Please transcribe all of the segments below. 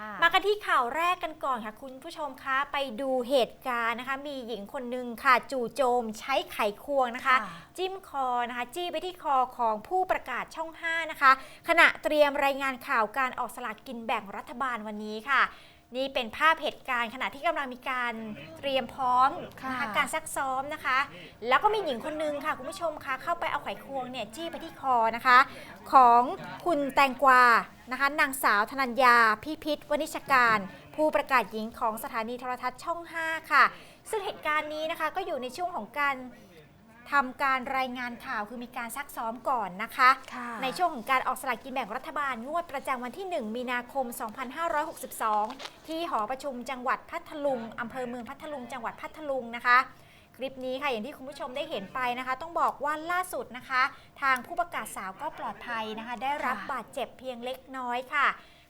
ค่ะมากันที่ข่าวแรกกันก่อนค่ะคุณผู้ชมคะไปดูเหตุการณ์นะคะ มีหญิงคนหนึ่งค่ะจู่โจมใช้ไขควงนะคะค่ะจิ้มคอนะคะ จี้ไปที่คอของผู้ประกาศช่อง 5 นะคะ ขณะเตรียมรายงานข่าวการออกสลากกินแบ่งรัฐบาลวันนี้ค่ะ นี่เป็นภาพเหตุการณ์ขณะที่กำลังมีการเตรียมพร้อมนะคะค่ะการซักซ้อมนะคะ แล้วก็มีหญิงคนนึงค่ะคุณผู้ชมคะเข้าไปเอาไขควงเนี่ยจี้ไปที่คอนะคะ ของคุณแตงกวานะคะนางสาวธนัญญาพิพิธวณิชการ ผู้ประกาศหญิงของสถานีโทรทัศน์ช่อง 5 ค่ะ ซึ่งเหตุการณ์นี้นะคะก็อยู่ในช่วงของการ ทำการรายงานข่าวคือมีการซักซ้อมก่อนนะคะค่ะในช่วงของการออกสลากกินแบ่งรัฐบาลงวดประจำวันที่ 1 มีนาคม 2562 ที่หอประชุมจังหวัดพัทลุงอำเภอเมืองพัทลุง จังหวัดพัทลุงนะคะคลิปนี้ค่ะอย่างที่คุณผู้ชมได้เห็นไปนะคะ ต้องบอกว่าล่าสุดนะคะ ทางผู้ประกาศสาวก็ปลอดภัยนะคะ ได้รับบาดเจ็บเพียงเล็กน้อยค่ะ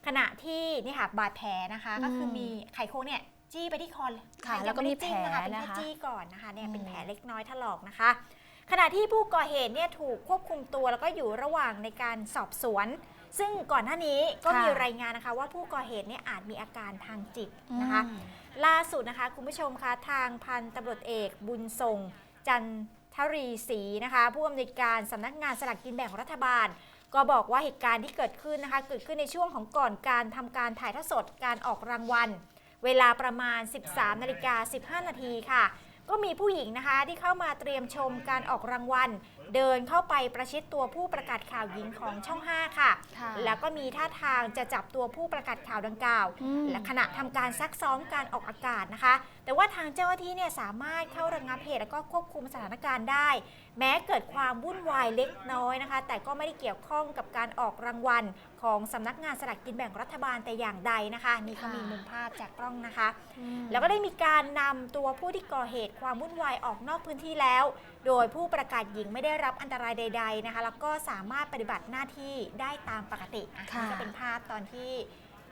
ขณะที่นี่ค่ะบาดแผลนะคะก็คือมีไขควงเนี่ย จี้ไปที่คอค่ะยังแล้วก็มีไได้จิ้นะคะแผลเป็นแค่นะคะจี้ก่อนนะคะเนี่ยเป็นอืมแผลเล็กน้อยถลอกนะคะ ขณะที่ผู้ก่อเหตุเนี่ยถูกควบคุมตัวแล้วก็อยู่ระหว่างในการสอบสวน ซึ่งก่อนหน้านี้ก็มีรายงานนะคะ ว่าผู้ก่อเหตุเนี่ยอาจมีอาการทางจิตนะคะอืมล่าสุดนะคะคุณผู้ชมคะทางพันตำรวจเอกบุญทรงจันทรีศรีนะคะ ผู้อำนวยการสำนักงานสลากกินแบ่งรัฐบาลก็บอกว่าเหตุการณ์ที่เกิดขึ้นนะคะ เกิดขึ้นในช่วงของก่อนการทำการถ่ายทอดสดการออกรางวัล เวลาประมาณ 13นาฬิกา15 นาทีค่ะ ก็มีผู้หญิงนะคะที่เข้ามาเตรียมชมการออกรางวัล เดินเข้าไปประชิดตัวผู้ประกาศข่าวหญิงของช่อง 5 ค่ะ ค่ะแล้วก็มีท่าทางจะจับตัวผู้ประกาศข่าวดังกล่าว อืม และขณะทำการซักซ้อมการออกอากาศนะคะ แต่ว่าทางเจ้าหน้าที่เนี่ยสามารถเข้าระงับเหตุแล้วก็ควบคุมสถานการณ์ได้ แม้เกิดความวุ่นวายเล็กน้อยนะคะ แต่ก็ไม่ได้เกี่ยวข้องกับการออกรางวัล ของสำนักงานสลากกินแบ่งรัฐบาลแต่อย่างใดนะคะ นี่ก็มีมุมภาพจากกล้องนะคะ แล้วก็ได้มีการนำตัวผู้ที่ก่อเหตุความวุ่นวายออกนอกพื้นที่แล้ว โดยผู้ประกาศหญิงไม่ได้รับอันตรายใด ๆนะคะ แล้วก็สามารถปฏิบัติหน้าที่ได้ตามปกติอะค่ะ นี่ก็เป็นภาพตอนที่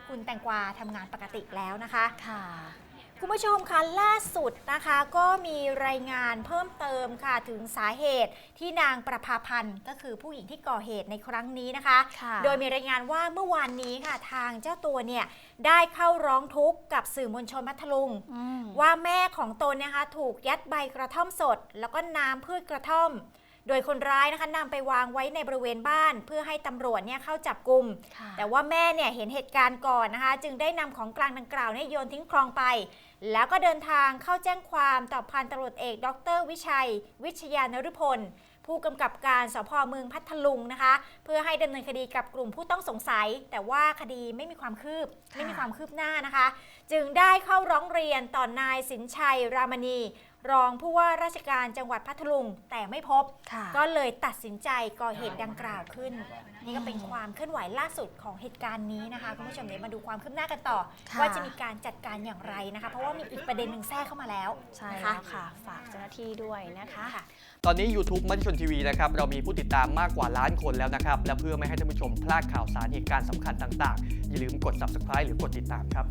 คุณแตงกวาทำงานปกติแล้วนะคะ ค่ะ คุณผู้ชมคะล่าสุดนะคะก็มีรายงานเพิ่มเติมค่ะถึงสาเหตุที่นางประภาพันธ์ก็คือผู้หญิงที่ก่อเหตุในครั้งนี้นะคะ ค่ะโดยมีรายงานว่าเมื่อวานนี้ค่ะทางเจ้าตัวเนี่ยได้เข้าร้องทุกข์กับสื่อมวลชนพัทลุง อืมว่าแม่ของตนนะคะถูกยัดใบกระท่อมสด แล้วก็น้ำพืชกระท่อม โดยคนร้ายนะคะนำไปวางไว้ในบริเวณบ้าน เพื่อให้ตำรวจเนี่ยเข้าจับกลุ่มค่ะแต่ว่าแม่เนี่ยเห็นเหตุการณ์ก่อนนะคะ จึงได้นำของกลางดังกล่าวเนี่ยโยนทิ้งคลองไป แล้วก็เดินทางเข้าแจ้งความต่อพันตำรวจเอก ดร วิชัย วิชยานฤพล ผู้กำกับการสพเมืองพัทลุงนะคะ เพื่อให้ดำเนินคดีกับกลุ่มผู้ต้องสงสัย แต่ว่าคดีไม่มีความคืบค่ะไม่มีความคืบหน้านะคะ จึงได้เข้าร้องเรียนต่อนายสินชัย รามณี รองผู้ว่าราชการจังหวัดพัทลุง แต่ไม่พบค่ะก็เลยตัดสินใจก่อเหตุดังกล่าวขึ้น นี่ก็เป็นความเคลื่อนไหวล่าสุดของเหตุการณ์นี้นะคะคุณผู้ชมเดี๋ยวมาดูความคืบหน้ากันต่อค่ะว่าจะมีการจัดการอย่างไรนะคะ เพราะว่ามีอีกประเด็นหนึ่งแทรกเข้ามาแล้วใช่นะคะแล้วค่ะ ฝากเจ้าหน้าที่ด้วยนะคะตอนนี้ YouTube มัชชนทีวีนะครับเรามีผู้ติดตามมากกว่าล้านคนแล้วนะครับ และเพื่อไม่ให้ท่านผู้ชมพลาดข่าวสารเหตุการณ์สำคัญต่างๆ อย่าลืมกด subscribe หรือกดติดตามครับ